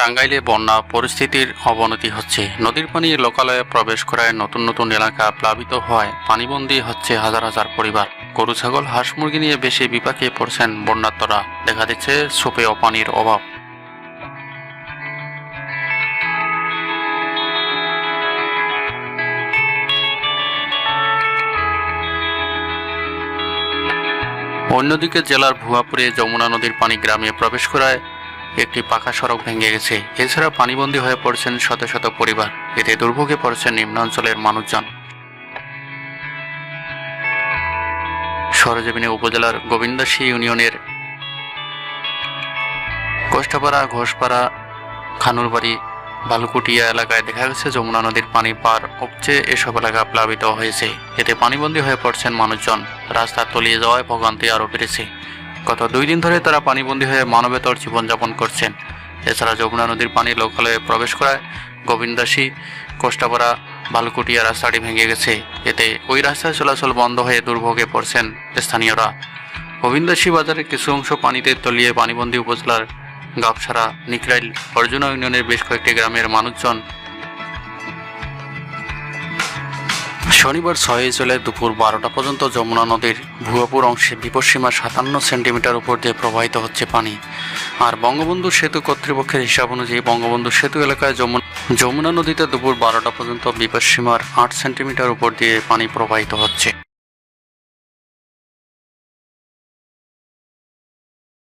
টাঙ্গাইলে বন্যা পরিস্থিতির অবনতি হচ্ছে। নদীর পানি লোকালয়ে প্রবেশ করায় নতুন নতুন এলাকা প্লাবিত হওয়ায় পানিবন্দী হচ্ছে হাজার হাজার পরিবার। গরু, ছাগল, হাঁস মুরগি নিয়ে বেশি বিপাকে পড়ছেন বন্যাত্মরা দেখা দিচ্ছে সুপে ও পানির অভাব। অন্যদিকে জেলার ভুয়াপুরে যমুনা নদীর পানি গ্রামে প্রবেশ করায় একটি পাকা সড়ক ভেঙে গেছে। এছাড়া পানিবন্দী হয়ে পড়ছেন শত শত পরিবার। এতে দুর্ভোগে পড়ছেন নিম্নাঞ্চলের মানুষজন। সরজমিনে উপজেলার গোবিন্দাসী ইউনিয়নের কোষ্টাপাড়া, ঘোষপাড়া, খানুরবাড়ি, বালুকুটিয়া এলাকায় দেখা গেছে যমুনা নদীর পানি পার উপচে এসব এলাকা প্লাবিত হয়েছে। এতে পানিবন্দী হয়ে পড়ছেন মানুষজন। রাস্তা তলিয়ে যাওয়ায় ভোগান্তি আরও বেড়েছে। গত দুই দিন ধরে তারা পানিবন্দী হয়ে মানবেতর জীবনযাপন করছেন। এছাড়া যমুনা নদীর পানি লোকালয়ে প্রবেশ করায় গোবিন্দাসী, কোষ্টাপাড়া বালুকুটিয়া রাস্তাটি ভেঙে গেছে। এতে ওই রাস্তায় চলাচল বন্ধ হয়ে দুর্ভোগে পড়ছেন স্থানীয়রা। গোবিন্দাসী বাজারের কিছু অংশ পানিতে তলিয়ে পানিবন্দী উপজেলার গাবসারা নিকরাইল অর্জুনা ইউনিয়নের বেশ কয়েকটি গ্রামের মানুষজন শনিবার ছয় জুলাই দুপুর বারোটা পর্যন্ত যমুনা নদীর ভুয়াপুর অংশে বিপদসীমা সাতান্ন সেন্টিমিটার উপর দিয়ে প্রবাহিত হচ্ছে পানি। আর বঙ্গবন্ধু সেতু কর্তৃপক্ষের হিসাব অনুযায়ী বঙ্গবন্ধু সেতু এলাকায় যমুনা যমুনা নদীতে দুপুর বারোটা পর্যন্ত বিপদসীমার আট সেন্টিমিটার উপর দিয়ে পানি প্রবাহিত হচ্ছে।